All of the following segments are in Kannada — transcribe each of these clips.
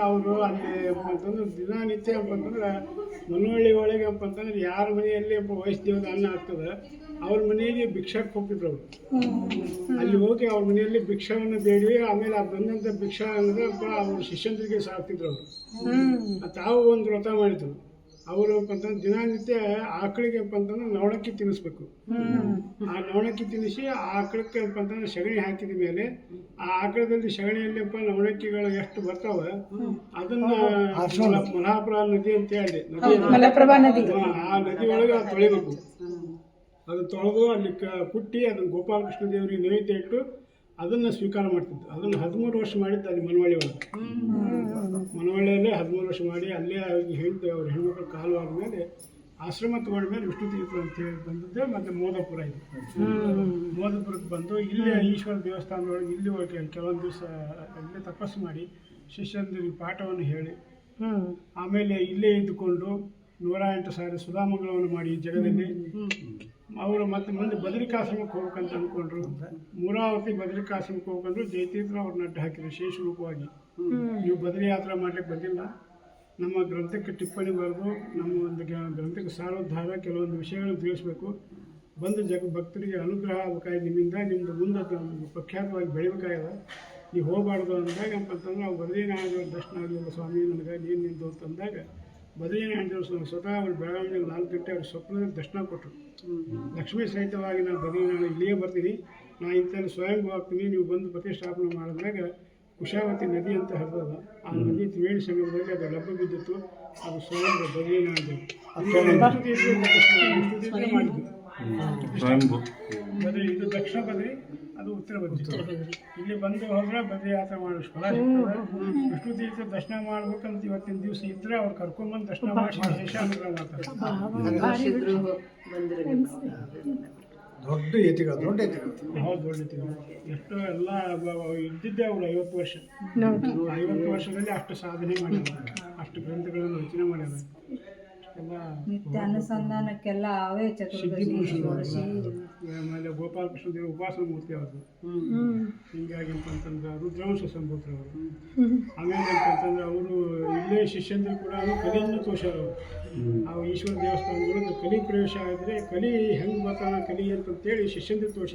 ಅವರು ಅಲ್ಲಿ ಅಂತಂದ್ರೆ ದಿನನಿತ್ಯ ಅಂತಂದ್ರೆ ಮನೊಳ್ಳಿ ಒಳಗೆ ಅಂತಂದ್ರೆ ಯಾರ ಮನೆಯಲ್ಲಿ ಒಬ್ಬ ವಯಸ್ಸು ಅನ್ನ ಆಗ್ತದೆ ಅವ್ರ ಮನೆಗೆ ಭಿಕ್ಷಕ್ಕೆ ಹೋಗ್ತಿದ್ರು ಅವರು. ಅಲ್ಲಿ ಹೋಗಿ ಅವ್ರ ಮನೆಯಲ್ಲಿ ಭಿಕ್ಷವನ್ನು ಬೇಡಿ ಆಮೇಲೆ ಆ ಬಂದಂಥ ಭಿಕ್ಷ ಅಂದ್ರೆ ಅವ್ರ ಶಿಷ್ಯಂದ್ರಿಗೆ ಸಾಕ್ತಿದ್ರು ಅವರು. ತಾವು ಒಂದು ವ್ರತ ಮಾಡಿದ್ರು. ಅಂತಂದ್ರೆ ದಿನನಿತ್ಯ ಆಕಳಿಗೆ ಅಂತಂದ್ರೆ ನವಣಕ್ಕಿ ತಿನ್ನಿಸ್ಬೇಕು. ಆ ನವಣಕ್ಕಿ ತಿನ್ನಿಸಿ ಆ ಆಕಳಕ್ಕೆ ಅಂತಂದ್ರೆ ಸಗಣಿ ಹಾಕಿದ ಮೇಲೆ ಆ ಆಕಳದಲ್ಲಿ ಸಗಣಿಯಲ್ಲಿಪ್ಪ ನವಣಕ್ಕಿಗಳು ಎಷ್ಟು ಬರ್ತಾವ ಅದನ್ನ ಮಲಹಾಪುರ ನದಿ ಅಂತ ಹೇಳಿ. ನದಿ ಆ ನದಿ ಒಳಗೆ ತೊಳಿಬೇಕು. ಅದು ತೊಳೆದು ಅಲ್ಲಿ ಕುಟ್ಟಿ ಅದನ್ನು ಗೋಪಾಲಕೃಷ್ಣ ದೇವರಿಗೆ ನೈವೇದ್ಯ ಇಟ್ಟು ಅದನ್ನು ಸ್ವೀಕಾರ ಮಾಡ್ತಿದ್ದು ಅದನ್ನು ಹದಿಮೂರು ವರ್ಷ ಮಾಡಿದ್ದು ಅಲ್ಲಿ ಮನವಳ್ಳಿ ಒಳಗೆ. ಹದಿಮೂರು ವರ್ಷ ಮಾಡಿ ಅಲ್ಲೇ ಹೆಣ್ಣು ಅವ್ರ ಹೆಣ್ಮಕ್ಳು ಕಾಲು ಆದಮೇಲೆ ಆಶ್ರಮ ತಗೊಂಡ್ಮೇಲೆ ವಿಷ್ಣು ತೀರ್ಥ ಅಂತ ಹೇಳಿ ಬಂದದ್ದೆ ಮತ್ತು ಮೋದಪುರ ಇದು. ಮೋದಪುರಕ್ಕೆ ಬಂದು ಇಲ್ಲೇ ಈಶ್ವರ ದೇವಸ್ಥಾನದೊಳಗೆ ಇಲ್ಲಿ ಹೋಗಿ ಕೆಲವೊಂದು ದಿವಸ ಅಲ್ಲೇ ತಪಸ್ಸು ಮಾಡಿ ಶಿಷ್ಯಂದಿರಿಗೆ ಪಾಠವನ್ನು ಹೇಳಿ ಆಮೇಲೆ ಇಲ್ಲೇ ಇದ್ದುಕೊಂಡು ನೂರ ಎಂಟು ಸಾವಿರ ಸುಧಾಮಗಳನ್ನು ಮಾಡಿ ಈ ಜಗದಲ್ಲಿ. ಅವರು ಮತ್ತೆ ಮುಂದೆ ಬದರಿಕಾಶ್ರಮಕ್ಕೆ ಹೋಗ್ಬೇಕಂತ ಅಂದ್ಕೊಂಡ್ರು. ಮೂರಾವತಿ ಬದರಿಕಾಶ್ರಮಕ್ಕೆ ಹೋಗ್ಕೊಂಡ್ರು ಜಯತೀರ್ಥ ಅವ್ರನ್ನ ಅಡ್ಡ ಹಾಕಿದ್ರು ವಿಶೇಷ ರೂಪವಾಗಿ. ನೀವು ಬದರಿ ಯಾತ್ರೆ ಮಾಡ್ಲಿಕ್ಕೆ ಬಂದಿಲ್ಲ. ನಮ್ಮ ಗ್ರಂಥಕ್ಕೆ ಟಿಪ್ಪಣಿ ಬರೆದು ನಮ್ಮ ಒಂದು ಗ್ರಂಥಕ್ಕೆ ಸಾರೋದ್ಧಾರ ಕೆಲವೊಂದು ವಿಷಯಗಳನ್ನು ತಿಳಿಸ್ಬೇಕು. ಬಂದು ಜಗ ಭಕ್ತರಿಗೆ ಅನುಗ್ರಹ ಆಗಬೇಕಾಗಿ ನಿಮ್ಮಿಂದ ನಿಮ್ದು ಮುಂದೆ ಪ್ರಖ್ಯಾತವಾಗಿ ಬೆಳಿಬೇಕಾಗಿದೆ. ನೀವು ಹೋಗಬಾರ್ದು ಅಂದಾಗ ಏನಪ್ಪ ಅಂತಂದ್ರೆ ನಾವು ಬದ್ರಿನಾರಾಯಣ ದರ್ಶನ ಆಗಲಿಲ್ಲ ಸ್ವಾಮಿ ನನಗೆ ನೀನು ನಿಂತು ಅಂತಂದಾಗ ಬದ್ರಿನಾರಾಯಣ ದಿವಸ ಸ್ವತಃ ಅವರು ಬೆಳವಣಿಗೆ ನಾಲ್ಕು ಗಂಟೆ ಅವ್ರ ಸ್ವಪ್ನದಲ್ಲಿ ದರ್ಶನ ಕೊಟ್ಟರು. ಲಕ್ಷ್ಮೀ ಸಹಿತವಾಗಿ ನಾನು ಬದ್ರಿನಾರಾಯಣ ಇಲ್ಲಿಯೇ ಬರ್ತೀನಿ. ನಾ ಇಂಥಲ್ಲಿ ಸ್ವಯಂಭೂ ಆಗ್ತೀನಿ ನೀವು ಬಂದು ಪ್ರತಿಷ್ಠಾಪನೆ ಮಾಡಿದಾಗ ಕುಶಾವತಿ ನದಿ ಅಂತ ಹರಿದದ ಆ ನದಿ ತ್ರಿವೇಣಿ ಸಂಗಮದಲ್ಲಿ ಅದು ಲಭ್ಯ ಬಿದ್ದಿತ್ತು. ಅದು ಸ್ವಯಂ ಬದಲಿ ಮಾಡಿದ್ವಿ ಸ್ವಯಂಭೂ. ಇದು ದಕ್ಷಿಣ ಬದ್ರಿ ಅದು ಉತ್ತರ ಬದ್ರಿ ಇಲ್ಲಿ ಬಂದು ಹೋದ್ರೆ ಬದ್ರಿ ಯಾತ್ರೆ ಮಾಡೋ ಫಲ ವಿಷ್ಣು ತೀರ್ಥ ದರ್ಶನ ಮಾಡ್ಬೇಕಂತ ಇವತ್ತಿನ ದಿವಸ ಇದ್ರೆ ಅವ್ರು ಕರ್ಕೊಂಡ್ಬಂದು ದರ್ಶನ ಮಾಡಿ ವಿಶೇಷ ಅನುಗ್ರಹ ಮಾಡ್ತಾರೆ. ದೊಡ್ಡ ಎತ್ತಿಗಳು ದೊಡ್ಡ ಎತ್ತಿಗಳು. ಹೌದು ದೊಡ್ಡ ಎಷ್ಟು ಎಲ್ಲ ಇದ್ದಿದ್ದೆ ಅವರು ಐವತ್ತು ವರ್ಷ. ಐವತ್ತು ವರ್ಷದಲ್ಲಿ ಅಷ್ಟು ಸಾಧನೆ ಮಾಡಿದ್ದಾರೆ. ಅಷ್ಟು ಗ್ರಂಥಗಳನ್ನು ರಚನೆ ಮಾಡಿದ್ದಾರೆ. ಎಲ್ಲ ನಿತ್ಯ ಅನುಸಂಧಾನಕ್ಕೆಲ್ಲ ಅವೇ ಸಿದ್ಧಿ ಚತುರ್ದಶಿ ಆಮೇಲೆ ಗೋಪಾಲಕೃಷ್ಣ ದೇವ ಉಪಾಸನ ಮೂರ್ತಿ ಅವರು ಹಿಂಗಾಗಿ ಅಂತಂದ್ರೆ ರುದ್ರವಂಶ ಸಂಭೂತರು ಅವರು. ಆಮೇಲೆ ಅಂತಂದ್ರೆ ಅವರು ಇಲ್ಲೇ ಶಿಷ್ಯಂದ್ರು ಕೂಡ ಕಲಿಯನ್ನು ಅವರು ಆ ಈಶ್ವರ ದೇವಸ್ಥಾನಗಳು ಕಲಿ ಪ್ರವೇಶ ಆದರೆ ಕಲಿ ಹೆಂಗೆ ಬರ್ತಾನ ಕಲಿ ಅಂತಂತೇಳಿ ಶಿಷ್ಯಂದ್ರು ತೋಷ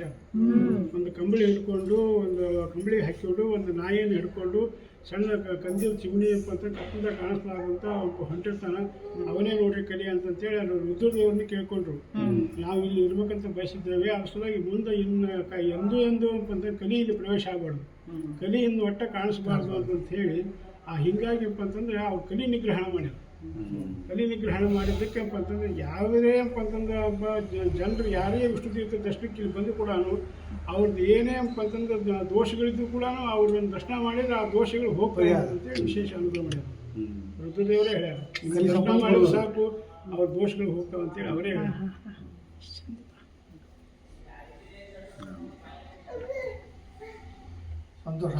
ಒಂದು ಕಂಬಳಿ ಹಿಡ್ಕೊಂಡು, ಒಂದು ಕಂಬಳಿ ಹಾಕಿಕೊಂಡು, ಒಂದು ನಾಯಿಯನ್ನು ಹಿಡ್ಕೊಂಡು, ಸಣ್ಣ ಕಂದಿ ಚಿಮಣಿ ಅಂತ ಕಪ್ಪದ ಅಂತ ಒಬ್ಬ ಹೊಂಟಿರ್ತಾನ. ಅವನೇ ನೋಡ್ರಿ ಕಲಿ ಅಂತಂತೇಳಿ ಅಲ್ಲಿ ರುದ್ರದೇವ್ರನ್ನ ಕೇಳ್ಕೊಂಡ್ರು. ನಾವು ಇಲ್ಲಿ ಇರ್ಬೇಕಂತ ಬಯಸಿದ್ದೇವೆ, ಅದ್ರ ಸಲುವಾಗಿ ಮುಂದೆ ಇನ್ನು ಎಂದು ಎಂದೂ ಎಂದು ಅಂತಂದ್ರೆ ಕಲಿ ಇಲ್ಲಿ ಪ್ರವೇಶ ಆಗಬಾರ್ದು. ಕಲಿ ಇನ್ನು ಒಟ್ಟ ಕಾಣಿಸ್ಬಾರ್ದು ಅಂತಂತ ಹೇಳಿ ಆ ಹಿಂಗಾಗಿ ಏನಪ್ಪ ಅಂತಂದ್ರೆ ಅವ್ರು ಕಲಿ ನಿಗ್ರಹಣ ಮಾಡ್ಯಾರ. ಕಲಿ ನಿಗ್ರಹಣ ಮಾಡಿದ್ದಕ್ಕೆ ಏನಪ್ಪ ಅಂತಂದ್ರೆ ಯಾವುದೇ ಏನಪ್ಪ ಅಂತಂದ್ರೆ ಒಬ್ಬ ಜನರು ಯಾರೇ ವಿಷ್ಣು ತೀರ್ಥ ದರ್ಶನಕ್ಕೆ ಇಲ್ಲಿ ಬಂದು ಕೂಡ ಅವ್ರದ್ದು ಏನೇ ಏನಪ್ಪ ಅಂತಂದ್ರೆ ದೋಷಗಳಿದ್ರು ದೋಷಗಳಿದ್ದು ಕೂಡ ಅವ್ರನ್ನ ದರ್ಶನ ಮಾಡಿದ್ರೆ ಆ ದೋಷಗಳು ಹೋಗ್ತಾರೆ ಅಂತೇಳಿ ವಿಶೇಷ ಅನುಗ್ರಹ ಮಾಡ್ಯಾರ. ರುದ್ರದೇವರೇ ಹೇಳ್ಯಾರ. ದರ್ಶನ ಮಾಡಿದ್ರೆ ಸಾಕು ಅವ್ರ ದೋಷಗಳು ಹೋಗ್ತಾವೆ ಅಂತೇಳಿ ಅವರೇ ಹೇಳ್ಯಾರ. ಸಂತೋಷ.